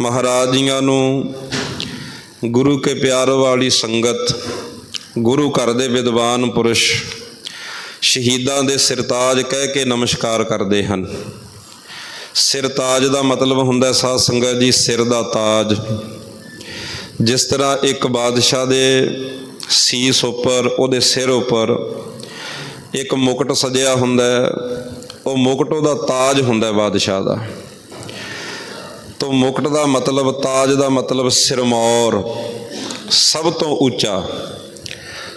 ਮਹਾਰਾਜ ਜੀਆਂ ਨੂੰ ਗੁਰੂ ਕੇ ਪਿਆਰ ਵਾਲੀ ਸੰਗਤ, ਗੁਰੂ ਘਰ ਦੇ ਵਿਦਵਾਨ ਪੁਰਸ਼ ਸ਼ਹੀਦਾਂ ਦੇ ਸਿਰਤਾਜ ਕਹਿ ਕੇ ਨਮਸਕਾਰ ਕਰਦੇ ਹਨ। ਸਿਰਤਾਜ ਦਾ ਮਤਲਬ ਹੁੰਦਾ ਹੈ, ਸਾਧ ਸੰਗਤ ਜੀ, ਸਿਰ ਦਾ ਤਾਜ। ਜਿਸ ਤਰ੍ਹਾਂ ਇੱਕ ਬਾਦਸ਼ਾਹ ਦੇ ਸੀਸ ਉੱਪਰ, ਉਹਦੇ ਸਿਰ ਉੱਪਰ ਇੱਕ ਮੁਕਟ ਸਜਿਆ ਹੁੰਦਾ ਹੈ, ਉਹ ਮੁਕਟ ਉਹਦਾ ਤਾਜ ਹੁੰਦਾ ਹੈ ਬਾਦਸ਼ਾਹ ਦਾ। ਤੋਂ ਮੁਕਟ ਦਾ ਮਤਲਬ, ਤਾਜ ਦਾ ਮਤਲਬ ਸਿਰਮੌਰ। ਸਭ ਤੋਂ ਉੱਚਾ,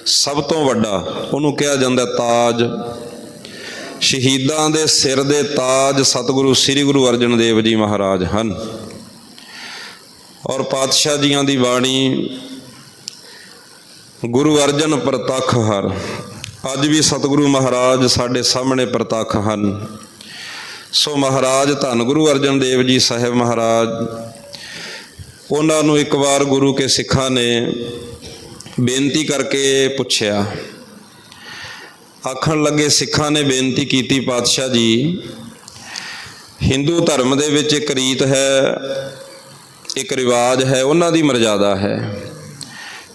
ਸਭ ਤੋਂ ਵੱਡਾ, ਉਹਨੂੰ ਕਿਹਾ ਜਾਂਦਾ ਤਾਜ। ਸ਼ਹੀਦਾਂ ਦੇ ਸਿਰ ਦੇ ਤਾਜ ਸਤਿਗੁਰੂ, ਸ੍ਰੀ ਗੁਰੂ ਅਰਜਨ ਦੇਵ ਜੀ ਮਹਾਰਾਜ ਹਨ। ਔਰ ਪਾਤਸ਼ਾਹ ਜੀਆਂ ਦੀ ਬਾਣੀ, ਗੁਰੂ ਅਰਜਨ ਪ੍ਰਤੱਖ ਹਰ। ਅੱਜ ਵੀ ਸਤਿਗੁਰੂ ਮਹਾਰਾਜ ਸਾਡੇ ਸਾਹਮਣੇ ਪ੍ਰਤੱਖ ਹਨ। ਸੋ ਮਹਾਰਾਜ, ਧੰਨ ਗੁਰੂ ਅਰਜਨ ਦੇਵ ਜੀ ਸਾਹਿਬ ਮਹਾਰਾਜ। ਉਹਨਾਂ ਨੂੰ ਇੱਕ ਵਾਰ ਗੁਰੂ ਕੇ ਸਿੱਖਾਂ ਨੇ ਬੇਨਤੀ ਕਰਕੇ ਪੁੱਛਿਆ। ਆਖਣ ਲੱਗੇ, ਸਿੱਖਾਂ ਨੇ ਬੇਨਤੀ ਕੀਤੀ, ਪਾਤਸ਼ਾਹ ਜੀ, ਹਿੰਦੂ ਧਰਮ ਦੇ ਵਿੱਚ ਇੱਕ ਰੀਤ ਹੈ, ਇੱਕ ਰਿਵਾਜ ਹੈ, ਉਹਨਾਂ ਦੀ ਮਰਜ਼ਾਦਾ ਹੈ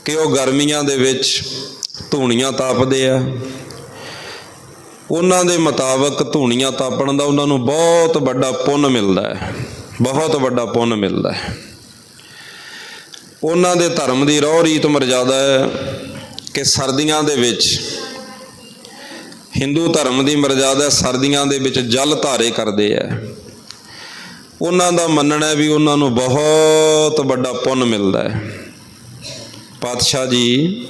ਕਿ ਉਹ ਗਰਮੀਆਂ ਦੇ ਵਿੱਚ ਧੂਣੀਆਂ ਤਾਪਦੇ ਆ ਉਹਨਾਂ ਦੇ ਮੁਤਾਬਕ ਧੂਣੀਆਂ ਤਾਪਣ ਦਾ ਉਹਨਾਂ ਨੂੰ ਬਹੁਤ ਵੱਡਾ ਪੁੰਨ ਮਿਲਦਾ ਹੈ। ਬਹੁਤ ਵੱਡਾ ਪੁੰਨ ਮਿਲਦਾ ਹੈ। ਉਹਨਾਂ ਦੇ ਧਰਮ ਦੀ ਰੋਹ ਰੀਤ ਮਰਜ਼ਾਦਾ ਹੈ ਕਿ ਸਰਦੀਆਂ ਦੇ ਵਿੱਚ ਹਿੰਦੂ ਧਰਮ ਦੀ ਮਰਜ਼ਾਦਾ ਸਰਦੀਆਂ ਦੇ ਵਿੱਚ ਜਲ ਧਾਰੇ ਕਰਦੇ ਆ ਉਹਨਾਂ ਦਾ ਮੰਨਣਾ ਹੈ ਵੀ ਉਹਨਾਂ ਨੂੰ ਬਹੁਤ ਵੱਡਾ ਪੁੰਨ ਮਿਲਦਾ ਹੈ। ਪਾਤਸ਼ਾਹ ਜੀ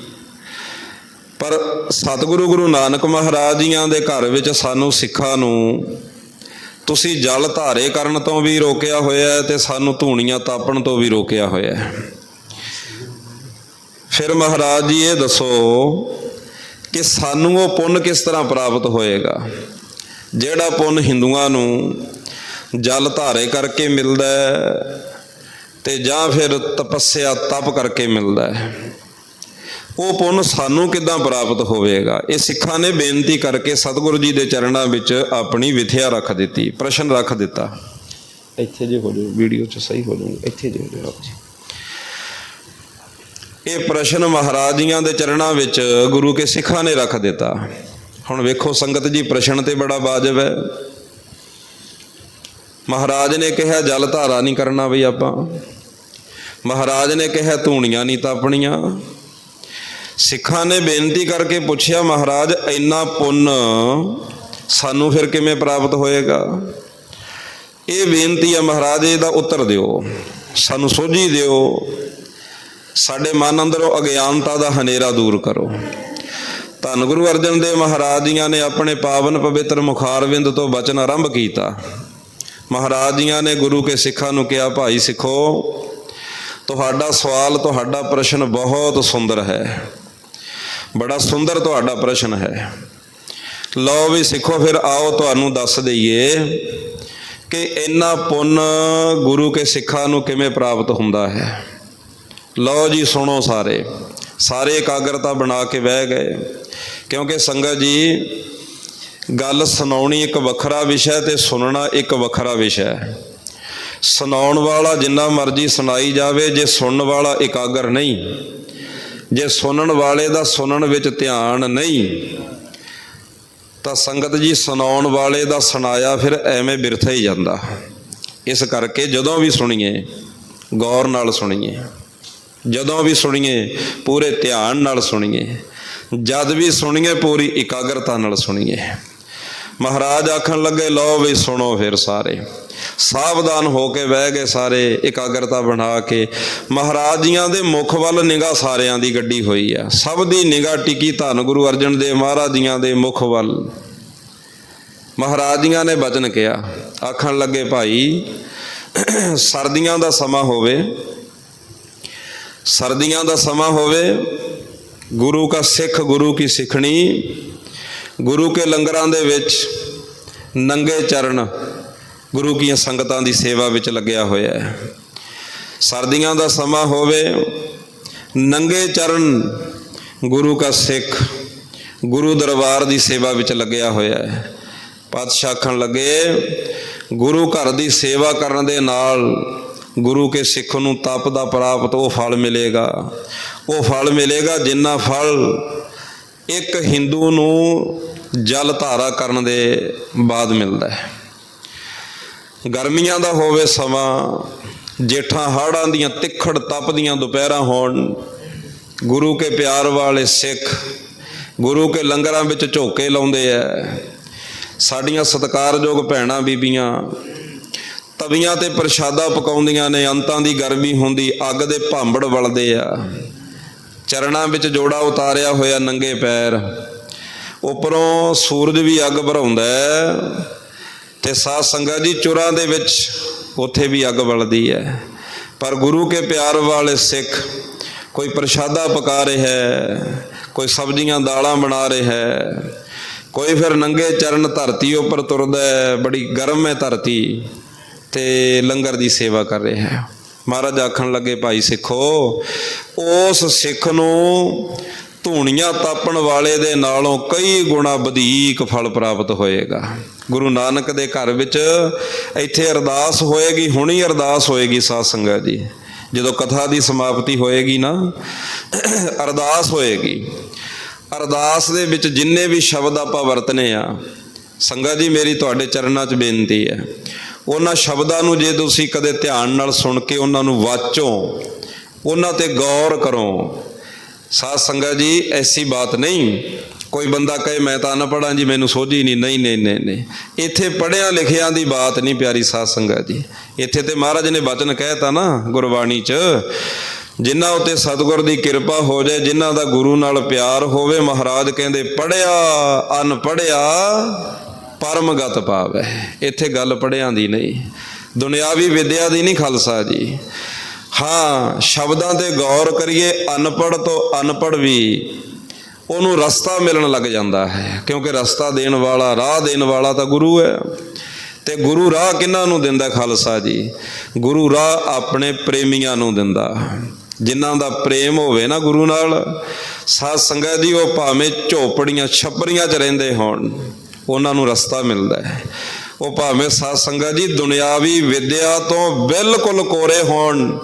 ਪਰ ਸਤਿਗੁਰੂ ਗੁਰੂ ਨਾਨਕ ਮਹਾਰਾਜ ਜੀਆਂ ਦੇ ਘਰ ਵਿੱਚ ਸਾਨੂੰ ਸਿੱਖਾਂ ਨੂੰ ਤੁਸੀਂ ਜਲ ਧਾਰੇ ਕਰਨ ਤੋਂ ਵੀ ਰੋਕਿਆ ਹੋਇਆ ਹੈ ਤੇ ਸਾਨੂੰ ਧੂਣੀਆਂ ਤਾਪਣ ਤੋਂ ਵੀ ਰੋਕਿਆ ਹੋਇਆ ਫਿਰ ਮਹਾਰਾਜ ਜੀ ਇਹ ਦੱਸੋ ਕਿ ਸਾਨੂੰ ਉਹ ਪੁੰਨ ਕਿਸ ਤਰ੍ਹਾਂ ਪ੍ਰਾਪਤ ਹੋਏਗਾ? ਜਿਹੜਾ ਪੁੰਨ ਹਿੰਦੂਆਂ ਨੂੰ ਜਲ ਧਾਰੇ ਕਰਕੇ ਮਿਲਦਾ ਹੈ ਤੇ ਜਾਂ ਫਿਰ ਤਪੱਸਿਆ ਤਪ ਕਰਕੇ ਮਿਲਦਾ ਹੈ। ਉਹ ਪੁੰਨ ਸਾਨੂੰ ਕਿੱਦਾਂ ਪ੍ਰਾਪਤ ਹੋਵੇਗਾ? ਇਹ ਸਿੱਖਾਂ ਨੇ ਬੇਨਤੀ ਕਰਕੇ ਸਤਿਗੁਰੂ ਜੀ ਦੇ ਚਰਨਾਂ ਵਿੱਚ ਆਪਣੀ ਵਿਥਿਆ ਰੱਖ ਦਿੱਤੀ। ਪ੍ਰਸ਼ਨ ਰੱਖ ਦਿੱਤਾ। ਇੱਥੇ ਜੇ ਹੋ ਜਾਓ ਵੀਡੀਓ 'ਚ ਸਹੀ ਹੋ ਜਾਊਗਾ। ਇੱਥੇ ਜੇ ਹੋ ਜਾਓ ਆਪ ਜੀ। ਇਹ ਪ੍ਰਸ਼ਨ ਮਹਾਰਾਜ ਜੀਆਂ ਦੇ ਚਰਨਾਂ ਵਿੱਚ ਗੁਰੂ ਕੇ ਸਿੱਖਾਂ ਨੇ ਰੱਖ ਦਿੱਤਾ। ਹੁਣ ਵੇਖੋ ਸੰਗਤ ਜੀ ਪ੍ਰਸ਼ਨ ਤੇ ਬੜਾ ਵਾਜਬ ਹੈ। ਮਹਾਰਾਜ ਨੇ ਕਿਹਾ ਜਲ ਧਾਰਾ ਨਹੀਂ ਕਰਨਾ ਬਈ ਆਪਾਂ। ਮਹਾਰਾਜ ਨੇ ਕਿਹਾ ਧੂਣੀਆਂ ਨਹੀਂ ਤਾਪਣੀਆਂ। ਸਿੱਖਾਂ ਨੇ ਬੇਨਤੀ ਕਰਕੇ ਪੁੱਛਿਆ, ਮਹਾਰਾਜ, ਇੰਨਾ ਪੁੰਨ ਸਾਨੂੰ ਫਿਰ ਕਿਵੇਂ ਪ੍ਰਾਪਤ ਹੋਏਗਾ? ਇਹ ਬੇਨਤੀ ਆ ਮਹਾਰਾਜ, ਇਹਦਾ ਉੱਤਰ ਦਿਓ। ਸਾਨੂੰ ਸੋਝੀ ਦਿਓ। ਸਾਡੇ ਮਨ ਅੰਦਰੋਂ ਅਗਿਆਨਤਾ ਦਾ ਹਨੇਰਾ ਦੂਰ ਕਰੋ। ਧੰਨ ਗੁਰੂ ਅਰਜਨ ਦੇਵ ਮਹਾਰਾਜ ਜੀਆਂ ਨੇ ਆਪਣੇ ਪਾਵਨ ਪਵਿੱਤਰ ਮੁਖਾਰਵਿੰਦ ਤੋਂ ਬਚਨ ਆਰੰਭ ਕੀਤਾ। ਮਹਾਰਾਜ ਜੀਆਂ ਨੇ ਗੁਰੂ ਕੇ ਸਿੱਖਾਂ ਨੂੰ ਕਿਹਾ, ਭਾਈ ਸਿੱਖੋ, ਤੁਹਾਡਾ ਸਵਾਲ, ਤੁਹਾਡਾ ਪ੍ਰਸ਼ਨ ਬਹੁਤ ਸੁੰਦਰ ਹੈ। ਬੜਾ ਸੁੰਦਰ ਤੁਹਾਡਾ ਪ੍ਰਸ਼ਨ ਹੈ। ਲਓ ਵੀ ਸਿੱਖੋ ਫਿਰ ਆਓ ਤੁਹਾਨੂੰ ਦੱਸ ਦਈਏ ਕਿ ਇੰਨਾ ਪੁੰਨ ਗੁਰੂ ਕੇ ਸਿੱਖਾਂ ਨੂੰ ਕਿਵੇਂ ਪ੍ਰਾਪਤ ਹੁੰਦਾ ਹੈ। ਲਓ ਜੀ ਸੁਣੋ ਸਾਰੇ ਸਾਰੇ ਇਕਾਗਰਤਾ ਬਣਾ ਕੇ ਬਹਿ ਗਏ। ਕਿਉਂਕਿ ਸੰਗਤ ਜੀ, ਗੱਲ ਸੁਣਾਉਣੀ ਇੱਕ ਵੱਖਰਾ ਵਿਸ਼ਾ ਤੇ ਸੁਣਨਾ ਇੱਕ ਵੱਖਰਾ ਵਿਸ਼ਾ ਹੈ। ਸੁਣਾਉਣ ਵਾਲਾ ਜਿੰਨਾ ਮਰਜ਼ੀ ਸੁਣਾਈ ਜਾਵੇ, ਜੇ ਸੁਣਨ ਵਾਲਾ ਇਕਾਗਰ ਨਹੀਂ ਜੇ ਸੁਣਨ ਵਾਲੇ ਦਾ ਸੁਣਨ ਵਿੱਚ ਧਿਆਨ ਨਹੀਂ, ਤਾਂ ਸੰਗਤ ਜੀ ਸੁਣਾਉਣ ਵਾਲੇ ਦਾ ਸੁਣਾਇਆ ਫਿਰ ਐਵੇਂ ਬਿਰਥਾ ਹੀ ਜਾਂਦਾ। ਇਸ ਕਰਕੇ ਜਦੋਂ ਵੀ ਸੁਣੀਏ, ਗੌਰ ਨਾਲ ਸੁਣੀਏ, ਜਦੋਂ ਵੀ ਸੁਣੀਏ, ਪੂਰੇ ਧਿਆਨ ਨਾਲ ਸੁਣੀਏ, ਜਦ ਵੀ ਸੁਣੀਏ, ਪੂਰੀ ਇਕਾਗਰਤਾ ਨਾਲ ਸੁਣੀਏ। ਮਹਾਰਾਜ ਆਖਣ ਲੱਗੇ, ਲਓ ਵੀ ਸੁਣੋ ਫਿਰ ਸਾਰੇ। ਸਾਵਧਾਨ ਹੋ ਕੇ ਬਹਿ ਗਏ ਸਾਰੇ, ਇਕਾਗਰਤਾ ਬਣਾ ਕੇ। ਮਹਾਰਾਜ ਜੀਆਂ ਦੇ ਮੁਖ ਵੱਲ ਨਿਗਾਹ ਸਾਰਿਆਂ ਦੀ ਗੱਡੀ ਹੋਈ ਆ। ਸਭ ਦੀ ਨਿਗਾਹ ਟਿਕੀ ਧੰਨ ਗੁਰੂ ਅਰਜਨ ਦੇਵ ਮਹਾਰਾਜ ਜੀਆਂ ਦੇ ਮੁਖ ਵੱਲ। ਮਹਾਰਾਜ ਜੀਆਂ ਨੇ ਬਚਨ ਕਿਹਾ, ਆਖਣ ਲੱਗੇ, ਭਾਈ, ਸਰਦੀਆਂ ਦਾ ਸਮਾਂ ਹੋਵੇ, ਸਰਦੀਆਂ ਦਾ ਸਮਾਂ ਹੋਵੇ, ਗੁਰੂ ਕਾ ਸਿੱਖ, ਗੁਰੂ ਕੀ ਸਿੱਖਣੀ, ਗੁਰੂ ਕੇ ਲੰਗਰਾਂ ਦੇ ਵਿੱਚ ਨੰਗੇ ਚਰਨ ਗੁਰੂ ਕੀਆਂ ਸੰਗਤਾਂ ਦੀ ਸੇਵਾ ਵਿੱਚ ਲੱਗਿਆ ਹੋਇਆ ਹੈ। ਸਰਦੀਆਂ ਦਾ ਸਮਾਂ ਹੋਵੇ, ਨੰਗੇ ਚਰਨ ਗੁਰੂ ਕਾ ਸਿੱਖ, ਗੁਰੂ ਦਰਬਾਰ ਦੀ ਸੇਵਾ ਵਿੱਚ ਲੱਗਿਆ ਹੋਇਆ ਹੈ। ਪਾਤਸ਼ਾਹ ਆਖਣ ਲੱਗੇ, ਗੁਰੂ ਘਰ ਦੀ ਸੇਵਾ ਕਰਨ ਦੇ ਨਾਲ ਗੁਰੂ ਕੇ ਸਿੱਖ ਨੂੰ ਤਪ ਦਾ ਪ੍ਰਾਪਤ ਉਹ ਫਲ ਮਿਲੇਗਾ। ਉਹ ਫਲ ਮਿਲੇਗਾ ਜਿੰਨਾ ਫਲ ਇੱਕ ਹਿੰਦੂ ਨੂੰ ਜਲ ਧਾਰਾ ਕਰਨ ਦੇ ਬਾਅਦ ਮਿਲਦਾ ਹੈ। ਗਰਮੀਆਂ ਦਾ ਹੋਵੇ ਸਮਾਂ, ਜੇਠਾਂ ਹਾੜਾਂ ਦੀਆਂ ਤਿੱਖੜ ਤਪਦੀਆਂ ਦੁਪਹਿਰਾਂ ਹੋਣ, ਗੁਰੂ ਕੇ ਪਿਆਰ ਵਾਲੇ ਸਿੱਖ, ਗੁਰੂ ਕੇ ਲੰਗਰਾਂ ਵਿੱਚ ਝੋਕੇ ਲਾਉਂਦੇ ਐ, ਸਾਡੀਆਂ ਸਤਿਕਾਰਯੋਗ ਭੈਣਾਂ ਬੀਬੀਆਂ, ਤਵੀਆਂ ਤੇ ਪ੍ਰਸ਼ਾਦਾ ਪਕਾਉਂਦੀਆਂ ਨੇ, ਅੰਤਾਂ ਦੀ ਗਰਮੀ ਹੁੰਦੀ, ਅੱਗ ਦੇ ਭਾਂਬੜ ਵਲਦੇ ਆ। ਚਰਣਾ ਵਿੱਚ ਜੋੜਾ ਉਤਾਰਿਆ ਹੋਇਆ ਨੰਗੇ ਪੈਰ, ਉੱਪਰੋਂ ਸੂਰਜ ਵੀ ਅੱਗ ਭਰਾਉਂਦਾ ਹੈ ਤੇ ਸਾਧ ਸੰਗਤ ਜੀ ਚੁਰਾਂ ਦੇ ਵਿੱਚ ਉੱਥੇ ਵੀ ਅੱਗ ਬਲਦੀ ਹੈ। ਪਰ ਗੁਰੂ ਕੇ ਪਿਆਰ ਵਾਲੇ ਸਿੱਖ ਕੋਈ ਪ੍ਰਸ਼ਾਦਾ ਪਕਾ ਰਿਹਾ ਹੈ, ਕੋਈ ਸਬਜ਼ੀਆਂ ਦਾਲਾਂ ਬਣਾ ਰਿਹਾ ਹੈ, ਕੋਈ ਫਿਰ ਨੰਗੇ ਚਰਨ ਧਰਤੀ ਉੱਪਰ ਤੁਰਦਾ ਹੈ, ਬੜੀ ਗਰਮ ਹੈ ਧਰਤੀ ਤੇ ਲੰਗਰ ਦੀ ਸੇਵਾ ਕਰ ਰਿਹਾ ਹੈ। ਮਹਾਰਾਜ ਆਖਣ ਲੱਗੇ, ਭਾਈ ਸਿੱਖੋ, ਉਸ ਸਿੱਖ ਨੂੰ ਧੂਣੀਆਂ ਤਾਪਣ ਵਾਲੇ ਦੇ ਨਾਲੋਂ ਕਈ ਗੁਣਾ ਵਧੇਕ ਫਲ ਪ੍ਰਾਪਤ ਹੋਏਗਾ। ਗੁਰੂ ਨਾਨਕ ਦੇ ਘਰ ਵਿੱਚ ਇੱਥੇ ਅਰਦਾਸ ਹੋਏਗੀ, ਹੁਣੀ ਅਰਦਾਸ ਹੋਏਗੀ ਸਾਧ ਸੰਗਤ ਜੀ। ਜਦੋਂ ਕਥਾ ਦੀ ਸਮਾਪਤੀ ਹੋਏਗੀ ਨਾ, ਅਰਦਾਸ ਹੋਏਗੀ। ਅਰਦਾਸ ਦੇ ਵਿੱਚ ਜਿੰਨੇ ਵੀ ਸ਼ਬਦ ਆਪਾਂ ਵਰਤਨੇ ਆ, ਸੰਗਤ ਜੀ ਮੇਰੀ ਤੁਹਾਡੇ ਚਰਨਾਂ 'ਚ ਬੇਨਤੀ ਹੈ। ਉਹਨਾਂ ਸ਼ਬਦਾਂ ਨੂੰ ਜੇ ਤੁਸੀਂ ਕਦੇ ਧਿਆਨ ਨਾਲ ਸੁਣ ਕੇ ਉਹਨਾਂ ਨੂੰ ਵਾਚੋ, ਉਹਨਾਂ ਤੇ ਗੌਰ ਕਰੋ ਸਾਧ ਸੰਗਤ ਜੀ, ਐਸੀ ਬਾਤ ਨਹੀਂ। ਕੋਈ ਬੰਦਾ ਕਹੇ, ਮੈਂ ਤਾਂ ਅਨਪੜ੍ਹਾਂ ਜੀ, ਮੈਨੂੰ ਸੋਝੀ ਨਹੀਂ। ਨਹੀਂ ਨਹੀਂ ਨਹੀਂ ਨਹੀਂ। ਇੱਥੇ ਪੜਿਆਂ ਲਿਖਿਆਂ ਦੀ ਬਾਤ ਨਹੀਂ ਪਿਆਰੀ ਸਾਧ ਸੰਗਤ ਜੀ। ਇੱਥੇ ਤੇ ਮਹਾਰਾਜ ਨੇ ਬਚਨ ਕਹਿਤਾ ਨਾ, ਗੁਰਬਾਣੀ 'ਚ, ਜਿਨ੍ਹਾਂ ਉਤੇ ਸਤਿਗੁਰ ਦੀ ਕਿਰਪਾ ਹੋ ਜਾਏ, ਜਿਨ੍ਹਾਂ ਦਾ ਗੁਰੂ ਨਾਲ ਪਿਆਰ ਹੋਵੇ, ਮਹਾਰਾਜ ਕਹਿੰਦੇ ਪੜਿਆ ਅਨਪੜਿਆ ਪਰਮਗਤ ਪਾਵੇ ਇੱਥੇ ਗੱਲ ਪੜਿਆਂ ਦੀ ਨਹੀਂ। ਦੁਨਿਆਵੀ ਵਿਦਿਆ ਦੀ ਨਹੀਂ, ਖਾਲਸਾ ਜੀ। ਹਾਂ, ਸ਼ਬਦਾਂ ਤੇ ਗੌਰ ਕਰੀਏ ਅਨਪੜ ਤੋਂ ਅਨਪੜ ਵੀ ਉਹਨੂੰ ਰਸਤਾ ਮਿਲਣ ਲੱਗ ਜਾਂਦਾ ਹੈ, ਕਿਉਂਕਿ ਰਸਤਾ ਦੇਣ ਵਾਲਾ, ਰਾਹ ਦੇਣ ਵਾਲਾ ਤਾਂ ਗੁਰੂ ਹੈ। ਤੇ ਗੁਰੂ ਰਾਹ ਕਿਹਨਾਂ ਨੂੰ ਦਿੰਦਾ ਖਾਲਸਾ ਜੀ? ਗੁਰੂ ਰਾਹ ਆਪਣੇ ਪ੍ਰੇਮੀਆਂ ਨੂੰ ਦਿੰਦਾ। ਜਿਨ੍ਹਾਂ ਦਾ ਪ੍ਰੇਮ ਹੋਵੇ ਨਾ ਗੁਰੂ ਨਾਲ, ਸਾਧ ਸੰਗਤ ਜੀ ਉਹ ਭਾਵੇਂ ਝੋਪੜੀਆਂ, ਛੱਪਰੀਆਂ 'ਚ ਰਹਿੰਦੇ ਹੋਣ, ਉਹਨਾਂ ਨੂੰ ਰਸਤਾ ਮਿਲਦਾ ਹੈ। ਉਹ ਭਾਵੇਂ ਸਾਧ ਸੰਗਤ ਜੀ ਦੁਨਿਆਵੀ ਵਿਦਿਆ ਤੋਂ ਬਿਲਕੁਲ ਕੋਰੇ ਹੋਣ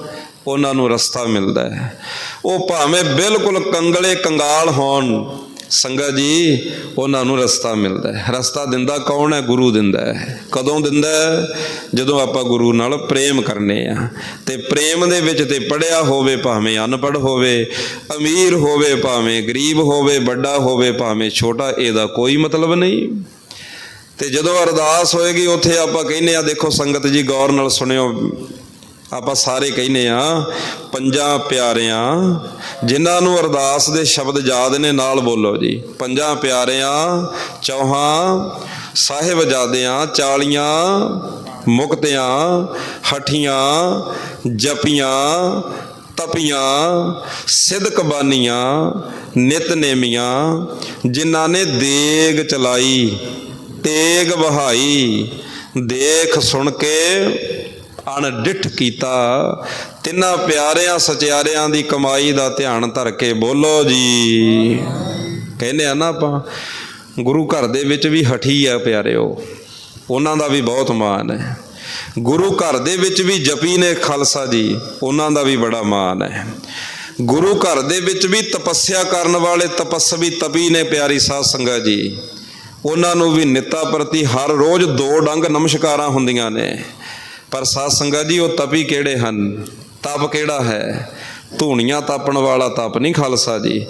ਉਹਨਾਂ ਨੂੰ ਰਸਤਾ ਮਿਲਦਾ ਹੈ। ਉਹ ਭਾਵੇਂ ਬਿਲਕੁਲ ਕੰਗਲੇ ਕੰਗਾਲ ਹੋਣ, ਸੰਗਤ ਜੀ, ਉਹਨਾਂ ਨੂੰ ਰਸਤਾ ਮਿਲਦਾ ਹੈ। ਰਸਤਾ ਦਿੰਦਾ ਕੌਣ ਹੈ? ਗੁਰੂ ਦਿੰਦਾ ਹੈ। ਕਦੋਂ ਦਿੰਦਾ ਹੈ? ਜਦੋਂ ਆਪਾਂ ਗੁਰੂ ਨਾਲ ਪ੍ਰੇਮ ਕਰਨੇ ਆ। ਤੇ ਪ੍ਰੇਮ ਦੇ ਵਿੱਚ ਤੇ ਪੜਿਆ ਹੋਵੇ ਭਾਵੇਂ ਅਨਪੜ ਹੋਵੇ, ਅਮੀਰ ਹੋਵੇ ਭਾਵੇਂ ਗਰੀਬ ਹੋਵੇ, ਵੱਡਾ ਹੋਵੇ ਭਾਵੇਂ ਛੋਟਾ, ਇਹਦਾ ਕੋਈ ਮਤਲਬ ਨਹੀਂ। ਤੇ ਜਦੋਂ ਅਰਦਾਸ ਹੋਏਗੀ, ਉੱਥੇ ਆਪਾਂ ਕਹਿੰਨੇ ਆ, ਦੇਖੋ ਸੰਗਤ ਜੀ, ਗੌਰ ਨਾਲ ਸੁਣਿਓ। ਆਪਾਂ ਸਾਰੇ ਕਹਿੰਨੇ ਆ ਪੰਜਾਂ ਪਿਆਰਿਆਂ, ਜਿਨ੍ਹਾਂ ਨੂੰ ਅਰਦਾਸ ਦੇ ਸ਼ਬਦ ਯਾਦ ਨੇ, ਨਾਲ ਬੋਲੋ ਜੀ। ਪੰਜਾਂ ਪਿਆਰਿਆਂ, ਚੌਹਾਂ ਸਾਹਿਬਜ਼ਾਦਿਆਂ, ਚਾਲੀਆਂ ਮੁਕਤਿਆਂ, ਹਠੀਆਂ ਜਪੀਆਂ, ਤਪੀਆਂ ਸਿਦਕ ਬਾਨੀਆਂ ਨਿਤਨੇਮੀਆਂ ਜਿਨ੍ਹਾਂ ਨੇ ਦੇਗ ਚਲਾਈ, ਤੇਗ ਵਹਾਈ ਦੇਖ ਸੁਣ ਕੇ ਅਣਡਿੱਠ ਕੀਤਾ, ਤਿੰਨਾਂ ਪਿਆਰਿਆਂ ਸਚਿਆਰਿਆਂ ਦੀ ਕਮਾਈ ਦਾ ਧਿਆਨ ਧਰ ਕੇ ਬੋਲੋ ਜੀ। ਕਹਿੰਦੇ ਆ ਨਾ ਆਪਾਂ, ਗੁਰੂ ਘਰ ਦੇ ਵਿੱਚ ਵੀ ਹਠੀ ਆ ਪਿਆਰਿਓ, ਉਹਨਾਂ ਦਾ ਵੀ ਬਹੁਤ ਮਾਣ ਹੈ। ਗੁਰੂ ਘਰ ਦੇ ਵਿੱਚ ਵੀ ਜਪੀ ਨੇ ਖਾਲਸਾ ਜੀ, ਉਹਨਾਂ ਦਾ ਵੀ ਬੜਾ ਮਾਣ ਹੈ। ਗੁਰੂ ਘਰ ਦੇ ਵਿੱਚ ਵੀ ਤਪੱਸਿਆ ਕਰਨ ਵਾਲੇ ਤਪਸਵੀ ਤਪੀ ਨੇ ਪਿਆਰੀ ਸਾਧ ਸੰਗਤ ਜੀ। ਉਹਨਾਂ ਨੂੰ ਵੀ ਨਿੱਤਾ ਪ੍ਰਤੀ ਹਰ ਰੋਜ਼ ਦੋ ਡੰਗ ਨਮਸਕਾਰਾਂ ਹੁੰਦੀਆਂ ਨੇ। ਪਰ ਸਾਧ ਸੰਗਤ ਜੀ, ਉਹ ਤਪੀ ਕਿਹੜੇ ਹਨ? ਤਪ ਕਿਹੜਾ ਹੈ? ਧੂਣੀਆਂ ਤਾਪਣ ਵਾਲਾ ਤਪ ਨਹੀਂ ਖਾਲਸਾ ਜੀ।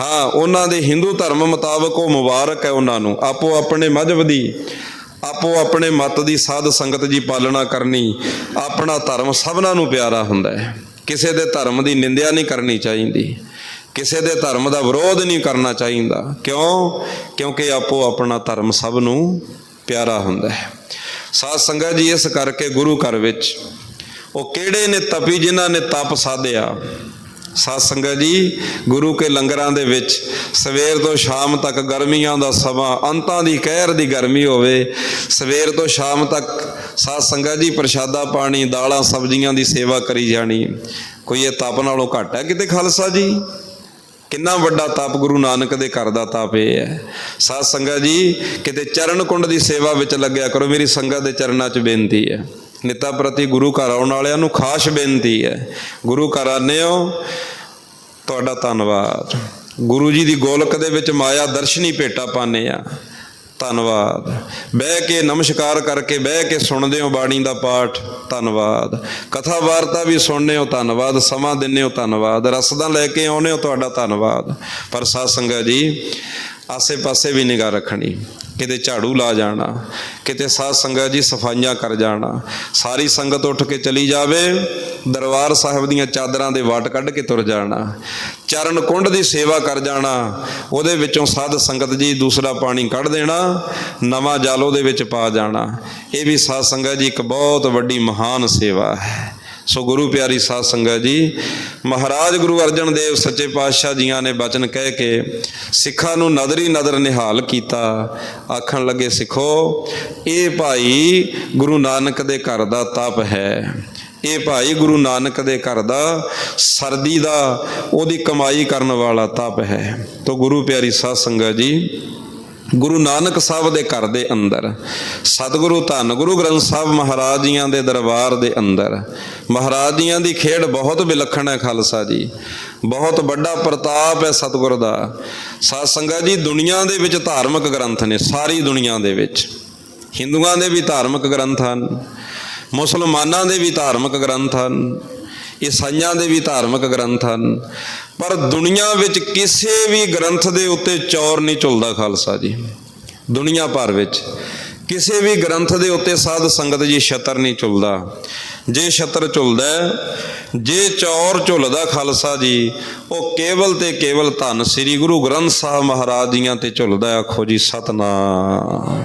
ਹਾਂ, ਉਹਨਾਂ ਦੇ ਹਿੰਦੂ ਧਰਮ ਮੁਤਾਬਕ ਉਹ ਮੁਬਾਰਕ ਹੈ ਉਹਨਾਂ ਨੂੰ। ਆਪੋ ਆਪਣੇ ਮਜਬ ਦੀ, ਆਪੋ ਆਪਣੇ ਮਤ ਦੀ ਸਾਧ ਸੰਗਤ ਜੀ ਪਾਲਣਾ ਕਰਨੀ, ਆਪਣਾ ਧਰਮ ਸਭਨਾਂ ਨੂੰ ਪਿਆਰਾ ਹੁੰਦਾ ਹੈ। ਕਿਸੇ ਦੇ ਧਰਮ ਦੀ ਨਿੰਦਿਆ ਨਹੀਂ ਕਰਨੀ ਚਾਹੀਦੀ। ਕਿਸੇ ਦੇ ਧਰਮ ਦਾ ਵਿਰੋਧ ਨਹੀਂ ਕਰਨਾ ਚਾਹੀਦਾ। ਕਿਉਂ? ਕਿਉਂਕਿ ਆਪੋ ਆਪਣਾ ਧਰਮ ਸਭ ਨੂੰ ਪਿਆਰਾ ਹੁੰਦਾ ਹੈ। ਸਾਧ ਸੰਗਤ ਜੀ, ਇਸ ਕਰਕੇ ਗੁਰੂ ਘਰ ਵਿੱਚ ਉਹ ਕਿਹੜੇ ਨੇ ਤਪੀ ਜਿਨ੍ਹਾਂ ਨੇ ਤਪ ਸਾਧਿਆ? ਸਾਧ ਸੰਗਤ ਜੀ, ਗੁਰੂ ਕੇ ਲੰਗਰਾਂ ਦੇ ਵਿੱਚ ਸਵੇਰ ਤੋਂ ਸ਼ਾਮ ਤੱਕ ਗਰਮੀਆਂ ਦਾ ਸਮਾਂ, ਅੰਤਾਂ ਦੀ ਕਹਿਰ ਦੀ ਗਰਮੀ ਹੋਵੇ, ਸਵੇਰ ਤੋਂ ਸ਼ਾਮ ਤੱਕ ਸਾਧ ਸੰਗਤ ਜੀ ਪ੍ਰਸ਼ਾਦਾ ਪਾਣੀ, ਦਾਲਾਂ, ਸਬਜ਼ੀਆਂ ਦੀ ਸੇਵਾ ਕਰੀ ਜਾਣੀ। ਕੋਈ ਇਹ ਤਪ ਨਾਲੋਂ ਘੱਟ ਹੈ ਕਿਤੇ ਖਾਲਸਾ ਜੀ? ਕਿੰਨਾ ਵੱਡਾ ਤਪ ਗੁਰੂ ਨਾਨਕ ਦੇ ਘਰ ਦਾ ਤਪ ਇਹ ਹੈ। ਸਾਧ ਸੰਗਤ ਜੀ, ਕਿਤੇ ਚਰਨ ਕੁੰਡ ਦੀ ਸੇਵਾ ਵਿੱਚ ਲੱਗਿਆ ਕਰੋ, ਮੇਰੀ ਸੰਗਤ ਦੇ ਚਰਨਾਂ 'ਚ ਬੇਨਤੀ ਹੈ। ਨਿਤਾ ਪ੍ਰਤੀ ਗੁਰੂ ਘਰ ਆਉਣ ਵਾਲਿਆਂ ਨੂੰ ਖਾਸ ਬੇਨਤੀ ਹੈ। ਗੁਰੂ ਘਰ ਆਉਂਦੇ ਹੋ, ਤੁਹਾਡਾ ਧੰਨਵਾਦ। ਗੁਰੂ ਜੀ ਦੀ ਗੋਲਕ ਦੇ ਵਿੱਚ ਮਾਇਆ ਦਰਸ਼ਨੀ ਭੇਟਾ ਪਾਣੇ ਆ। ਧੰਨਵਾਦ। ਬਹਿ ਕੇ ਨਮਸਕਾਰ ਕਰਕੇ ਬਹਿ ਕੇ ਸੁਣਦੇ ਹੋ ਬਾਣੀ ਦਾ ਪਾਠ, ਧੰਨਵਾਦ। ਕਥਾ ਵਾਰਤਾ ਵੀ ਸੁਣਨੇ ਹੋ, ਧੰਨਵਾਦ। ਸਮਾਂ ਦਿੰਦੇ ਹੋ, ਧੰਨਵਾਦ। ਰਸਦਾਂ ਲੈ ਕੇ ਆਉਨੇ ਹੋ, ਤੁਹਾਡਾ ਧੰਨਵਾਦ। ਪਰ ਸਾਧ ਸੰਗਤ ਜੀ ਆਸੇ ਪਾਸੇ ਵੀ ਨਿਗਾਹ ਰੱਖਣੀ। ਕਿਤੇ ਝਾੜੂ ਲਾ ਜਾਣਾ, ਕਿਤੇ ਸਾਧ ਸੰਗਤ ਜੀ ਸਫਾਈਆਂ ਕਰ ਜਾਣਾ, ਸਾਰੀ ਸੰਗਤ ਉੱਠ ਕੇ ਚਲੀ ਜਾਵੇ, ਦਰਬਾਰ ਸਾਹਿਬ ਦੀਆਂ ਚਾਦਰਾਂ ਦੇ ਵਾਟ ਕੱਢ ਕੇ ਤੁਰ ਜਾਣਾ, ਚਰਨ ਕੁੰਡ ਦੀ ਸੇਵਾ ਕਰ ਜਾਣਾ, ਉਹਦੇ ਵਿੱਚੋਂ ਸਾਧ ਸੰਗਤ ਜੀ ਦੂਸਰਾ ਪਾਣੀ ਕੱਢ ਦੇਣਾ, ਨਵਾਂ ਜਲ ਉਹਦੇ ਵਿੱਚ ਪਾ ਜਾਣਾ। ਇਹ ਵੀ ਸਾਧ ਸੰਗਤ ਜੀ ਇੱਕ ਬਹੁਤ ਵੱਡੀ ਮਹਾਨ ਸੇਵਾ ਹੈ। ਸੋ ਗੁਰੂ ਪਿਆਰੀ ਸਾਧ ਸੰਗਤ ਜੀ, ਮਹਾਰਾਜ ਗੁਰੂ ਅਰਜਨ ਦੇਵ ਸੱਚੇ ਪਾਤਸ਼ਾਹ ਜੀਆਂ ਨੇ ਬਚਨ ਕਹਿ ਕੇ ਸਿੱਖਾਂ ਨੂੰ ਨਦਰੀ ਨਦਰ ਨਿਹਾਲ ਕੀਤਾ। ਆਖਣ ਲੱਗੇ, ਸਿੱਖੋ, ਇਹ ਭਾਈ ਗੁਰੂ ਨਾਨਕ ਦੇ ਘਰ ਦਾ ਤਪ ਹੈ। ਇਹ ਭਾਈ ਗੁਰੂ ਨਾਨਕ ਦੇ ਘਰ ਦਾ ਸਰਦੀ ਦਾ, ਉਹਦੀ ਕਮਾਈ ਕਰਨ ਵਾਲਾ ਤਪ ਹੈ। ਤੋ ਗੁਰੂ ਪਿਆਰੀ ਸਾਧ ਸੰਗਤ ਜੀ ਗੁਰੂ ਨਾਨਕ ਸਾਹਿਬ ਦੇ ਘਰ ਦੇ ਅੰਦਰ, ਸਤਿਗੁਰੂ ਧੰਨ ਗੁਰੂ ਗ੍ਰੰਥ ਸਾਹਿਬ ਮਹਾਰਾਜ ਜੀਆਂ ਦੇ ਦਰਬਾਰ ਦੇ ਅੰਦਰ। ਮਹਾਰਾਜ ਜੀਆਂ ਦੀ ਖੇਡ ਬਹੁਤ ਵਿਲੱਖਣ ਹੈ ਖਾਲਸਾ ਜੀ। ਬਹੁਤ ਵੱਡਾ ਪ੍ਰਤਾਪ ਹੈ ਸਤਿਗੁਰ ਦਾ। ਸਾਧ ਸੰਗਤ ਜੀ, ਦੁਨੀਆ ਦੇ ਵਿੱਚ ਧਾਰਮਿਕ ਗ੍ਰੰਥ ਨੇ, ਸਾਰੀ ਦੁਨੀਆ ਦੇ ਵਿੱਚ। ਹਿੰਦੂਆਂ ਦੇ ਵੀ ਧਾਰਮਿਕ ਗ੍ਰੰਥ ਹਨ, ਮੁਸਲਮਾਨਾਂ ਦੇ ਵੀ ਧਾਰਮਿਕ ਗ੍ਰੰਥ ਹਨ। ਈਸਾਈਆਂ ਦੇ ਵੀ ਧਾਰਮਿਕ ਗ੍ਰੰਥ ਹਨ। ਪਰ ਦੁਨੀਆ ਵਿੱਚ ਕਿਸੇ ਵੀ ਗ੍ਰੰਥ ਦੇ ਉੱਤੇ ਚੌਰ ਨਹੀਂ ਝੁਲਦਾ ਖਾਲਸਾ ਜੀ। ਦੁਨੀਆ ਭਰ ਵਿੱਚ ਕਿਸੇ ਵੀ ਗ੍ਰੰਥ ਦੇ ਉੱਤੇ ਸਾਧ ਸੰਗਤ ਜੀ ਛਤਰ ਨਹੀਂ ਝੁਲਦਾ। ਜੇ ਛਤਰ ਝੁਲਦਾ ਜੇ ਚੌਰ ਝੁਲਦਾ ਖਾਲਸਾ ਜੀ, ਉਹ ਕੇਵਲ ਤੇ ਕੇਵਲ ਧੰਨ ਸ੍ਰੀ ਗੁਰੂ ਗ੍ਰੰਥ ਸਾਹਿਬ ਮਹਾਰਾਜ ਜੀਆਂ ਤੇ ਝੁਲਦਾ ਆਖੋ ਜੀ, ਸਤਨਾਮ।